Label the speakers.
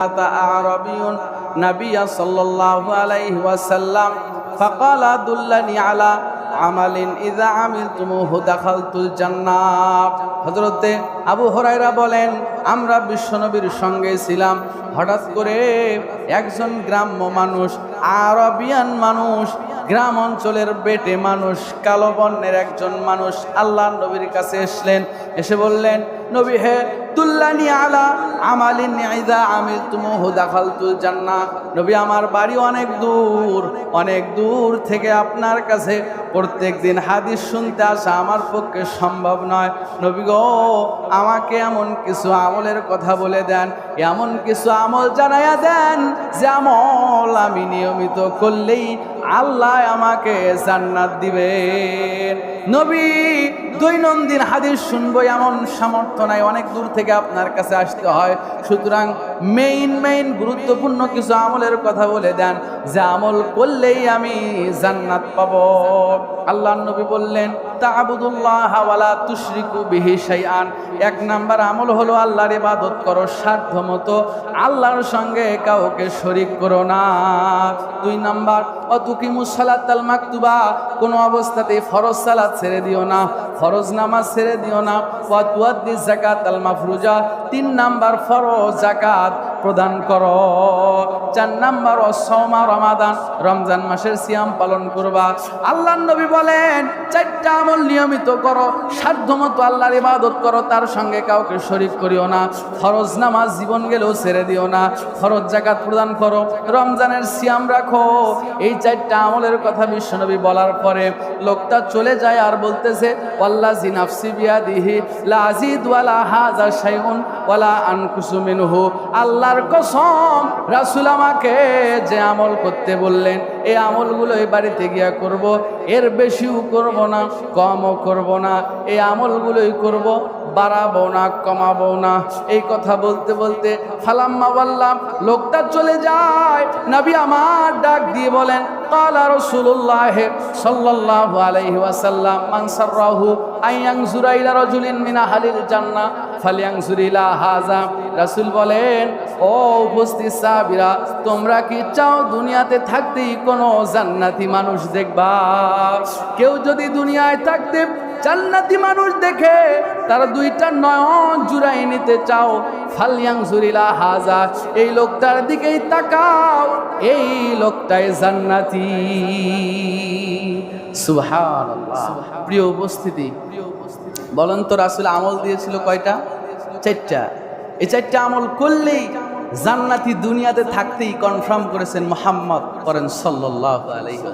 Speaker 1: أتى أعرابي نبي صلى الله عليه وسلم فقال دلني على عمل إذا عملتموه دخلت الجنة হজরতে আবু হরাইরা বলেন আমরা বিশ্বনবীর সঙ্গে ছিলাম হঠাৎ করে একজন গ্রাম্য মানুষ আরবিয়ান মানুষ গ্রাম অঞ্চলের বেটে মানুষ কালো বর্ণের একজন মানুষ আল্লাহ নবীর কাছে এসলেন এসে বললেন নবী হে তুল্লানি আলা আমালিন নিদা আমি তুমু হুদাখাল তুল জান্না নবী, আমার বাড়ি অনেক দূর অনেক দূর থেকে আপনার কাছে প্রত্যেক দিন হাদিস শুনতে আসা আমার পক্ষে সম্ভব নয়। নবী গো, আমাকে এমন কিছু আমলের কথা বলে দেন, এমন কিছু আমল জানাইয়া দেন যে আমল আমি নিয়মিত করলেই আল্লাহ আমাকে জান্নাত দিবেন নবী, দৈনন্দিন হাদিস শুনব এমন সামর্থ্য নাই, অনেক দূর থেকে আপনার কাছে আসতে হয়। সুতরাং মেইন মেইন গুরুত্বপূর্ণ কিছু আমলের কথা বলে দেন, যে আমল করলেই আমি জান্নাত পাব। আল্লাহ নবী বললেন, তাবুদুল্লাহ হাওয়ালা তুশরিকু বিহি শাইআন। এক নাম্বার আমল হলো আল্লাহর ইবাদত করো সাধ্য মতো আল্লাহর সঙ্গে কাউকে শরিক করো না। দুই নাম্বার সালাতাল মাকতুবা, কোনো অবস্থাতে ফরজ সালাত ছেড়ে দিও না, ফরজ নামাজ ছেড়ে দিও না। ওয়াতুয়াদ্দি জাকাত আল মাফরুজা, তিন নাম্বার ফরজ জাকাত প্রদান করো। চার নাম্বার অসমা রমাদান, রমজান মাসের সিয়াম পালন করবা। আল্লাহ নবী বলেন, চারটা আমল নিয়মিত করো, সাধ্যমতো আল্লাহর ইবাদত করো, তার সঙ্গে কাউকে শরিক করিও না, ফরজ নামাজ জীবন গেলেও ছেড়ে দিও না, ফরজ জাকাত প্রদান করো, রমজানের সিয়াম রাখো। এই চারটা আমলের কথা বিশ্বনবী বলার পরে লোকটা চলে যায় আর বলতেছে ওয়াল্লা জিনাফসি বিয়াদিহি লাজিদ ওয়ালা হাজা শাইউন ওয়ালা আনকুসু মিনহু। আল্লাহর কসম, রাসূল আমাকে যে আমল করতে বললেন এই আমলগুলো এই বাড়িতে গিয়া করব, এর বেশিও করব না, কমও করব না এই আমলগুলোই করব, বাড়াবো না, কমাবো না। এই কথা বলতে বলতে ফালাম্মা বললাম, লোকটা চলে যায়, নবী আমার ডাক দিয়ে বলেন, কালা রসুল্লাহ সাল্লাল্লাহু আলাইহি ওয়াসাল্লাম, মান সাররাহু আইয়ানজুরা ইলা রাজুলিন মিন আহলিল জান্নাহ ফালিয়ানজুর ইলা হাযা। রাসূল বলেন ও উপস্থিত সাহাবীরা, তোমরা কি চাও দুনিয়াতে থাকতেই কোনো জান্নাতি মানুষ দেখবা? কেউ যদি দুনিয়ায় থাকতে জান্নাতি মানুষ দেখে, তারা দুইটা নয়ন জুড়াই নিতে চাও। ফালিয়াং জুরিলা হাজা, এই লোকটার দিকেই তাকাও, এই লোকটাই জান্নাতি। সুবহানাল্লাহ। প্রিয় উপস্থিতি, বলেন রাসূল আমল দিয়েছিল কয়টা? চারটা। এই চারটা আমল করলেই জান্নাতি দুনিয়াতে থাকতেই কনফার্ম করেছেন মোহাম্মদ করেন সাল্লাহ আলাইহি